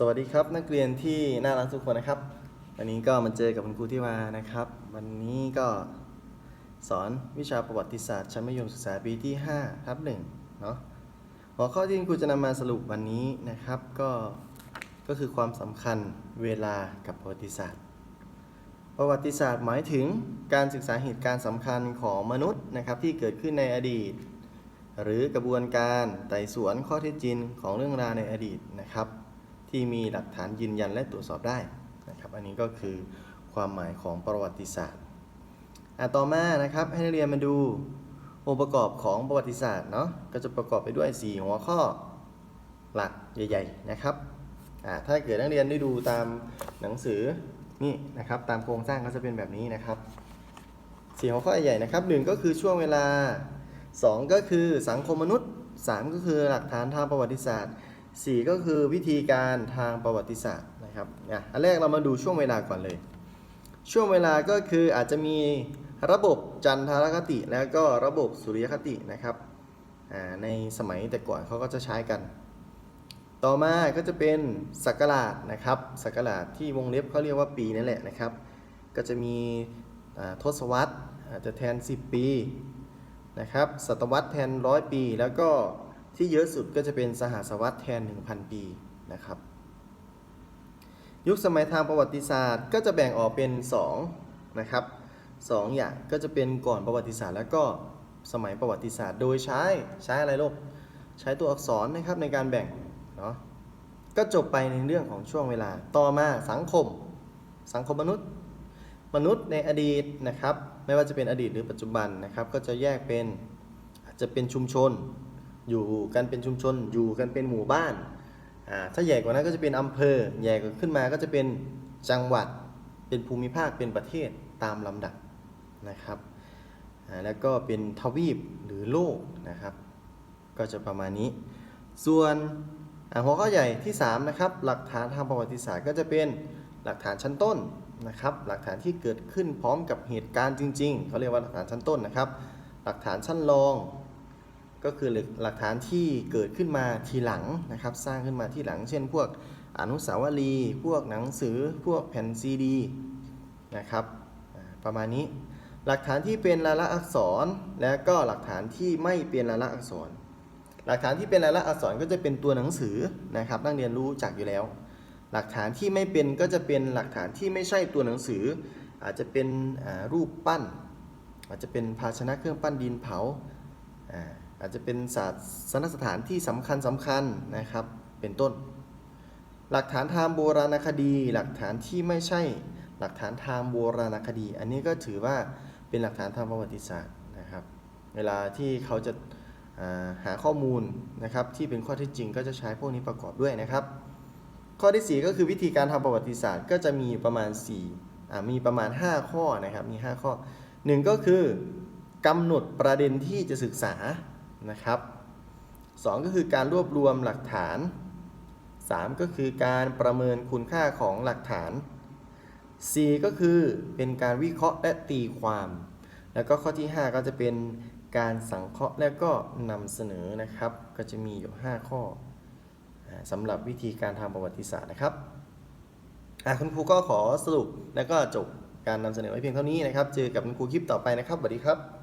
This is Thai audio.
สวัสดีครับนักเรียนที่น่ารักทุกคนนะครับ วันนี้ก็มาเจอกับคุณครูที่วานะครับ วันนี้ก็สอนวิชาประวัติศาสตร์ชั้นมัธยมศึกษาปีที่5ทับหนึ่งเนาะหัวข้อที่คุณครูจะนำมาสรุปวันนี้นะครับก็ก็คือความสำคัญเวลากับประวัติศาสตร์ ประวัติศาสตร์หมายถึงการศึกษาเหตุการณ์สำคัญของมนุษย์นะครับที่เกิดขึ้นในอดีต หรือกระบวนการไต่สวนข้อเท็จจริงของเรื่องราวในอดีตนะครับ ที่มีหลักฐานยืนยันและตรวจสอบได้นะครับ อันนี้ก็คือความหมายของประวัติศาสตร์อะต่อมานะครับให้นักเรียนมาดูองค์ประกอบของประวัติศาสตร์เนาะก็จะประกอบไปด้วย 4 หัวข้อหลักใหญ่ ๆนะครับอะถ้าเกิดนักเรียนได้ดูตามหนังสือนี่นะครับตามโครงสร้างก็จะเป็นแบบนี้นะครับสี่หัวข้อใหญ่ๆนะครับหนึ่งก็คือช่วงเวลา 2 ก็คือสังคมมนุษย์ 3 ก็คือหลักฐานทางประวัติศาสตร์ 4 ก็คือวิธีการทางประวัติศาสตร์นะครับอะอันแรกเรามาดูช่วงเวลาก่อนเลย ช่วงเวลาก็คืออาจจะมีระบบจันทรคติแล้วก็ระบบสุริยคตินะครับในสมัยแต่ก่อนเขาก็จะใช้กัน ต่อมาก็จะเป็นศักราชนะครับศักราชที่วงเล็บเขาเรียกว่าปีนั่นแหละนะครับ ก็จะมีทศวรรษอาจจะแทน 10 ปีนะครับศตวรรษแทนร้อยปี แล้วก็ ที่เยอะสุดก็จะเป็นสหัสวรรษแทน 1,000 ปีนะครับ ยุคสมัยทางประวัติศาสตร์ก็จะแบ่งออกเป็น2นะครับสองอย่างก็จะเป็นก่อนประวัติศาสตร์ แล้วก็สมัยประวัติศาสตร์โดยใช้ใช้อะไรลูกใช้ตัวอักษรนะครับในการแบ่งเนาะก็จบไปในเรื่องของช่วงเวลาต่อมาสังคม สังคมมนุษย์ มนุษย์ในอดีตนะครับ ไม่ว่าจะเป็นอดีตหรือปัจจุบันนะครับ ก็จะแยกเป็นอาจจะเป็นชุมชน อยู่กันเป็นชุมชน อยู่กันเป็นหมู่บ้านอ่าถ้าใหญ่กว่านั้นก็จะเป็นอำเภอ ใหญ่กว่าขึ้นมาก็จะเป็นจังหวัด เป็นภูมิภาค เป็นประเทศตามลำดับนะครับอ่าแล้วก็เป็นทวีปหรือโลกนะครับ ก็จะประมาณนี้ ส่วนหัวข้อใหญ่ที่3นะครับ หลักฐานทางประวัติศาสตร์ก็จะเป็นหลักฐานชั้นต้นนะครับ หลักฐานที่เกิดขึ้นพร้อมกับเหตุการณ์จริง ๆ เขาเรียกว่าหลักฐานชั้นต้นนะครับ หลักฐานชั้นรอง ก็คือหลักฐานที่เกิดขึ้นมาทีหลังนะครับ สร้างขึ้นมาทีหลัง เช่น พวกอนุสาวรีย์พวกหนังสือพวกแผ่นซีดีนะครับประมาณนี้ หลักฐานที่เป็นลายลักษณ์อักษร และก็หลักฐานที่ไม่เป็นลายลักษณ์อักษร หลักฐานที่เป็นลายลักษณ์อักษรก็จะเป็นตัวหนังสือนะครับนักเรียนรู้จักอยู่แล้ว หลักฐานที่ไม่เป็นก็จะเป็นหลักฐานที่ไม่ใช่ตัวหนังสือ อาจจะเป็นรูปปั้น อาจจะเป็นภาชนะเครื่องปั้นดินเผาอ่า อาจจะเป็นศาสนสถานที่สำคัญสำคัญนะครับ เป็นต้น หลักฐานทางโบราณคดี หลักฐานที่ไม่ใช่หลักฐานทางโบราณคดี อันนี้ก็ถือว่าเป็นหลักฐานทางประวัติศาสตร์นะครับ เวลาที่เขาจะาหาข้อมูลนะครับที่เป็นข้อเท็จจริงก็จะใช้พวกนี้ประกอบด้วยนะครับ ข้อที่ 4 ก็คือวิธีการทำประวัติศาสตร์ ก็จะมีประมาณ4อ่มีประมาณ 5 ข้อนะครับมี 5 ข้อ 1 ก็คือกำหนดประเด็นที่จะศึกษา นะครับ2ก็คือการรวบรวมหลักฐาน 3 ก็คือการประเมินคุณค่าของหลักฐาน 4 ก็คือเป็นการวิเคราะห์และตีความ แล้วก็ข้อที่ 5 ก็จะเป็นการสังเคราะห์และก็นำเสนอนะครับ ก็จะมีอยู่ 5 ข้อสำหรับวิธีการทำประวัติศาสตร์นะครับคุณครูก็ขอสรุปแล้วก็จบการนำเสนอไว้เพียงเท่านี้นะครับ เจอกับคุณครูคลิปต่อไปนะครับสวัสดีครับ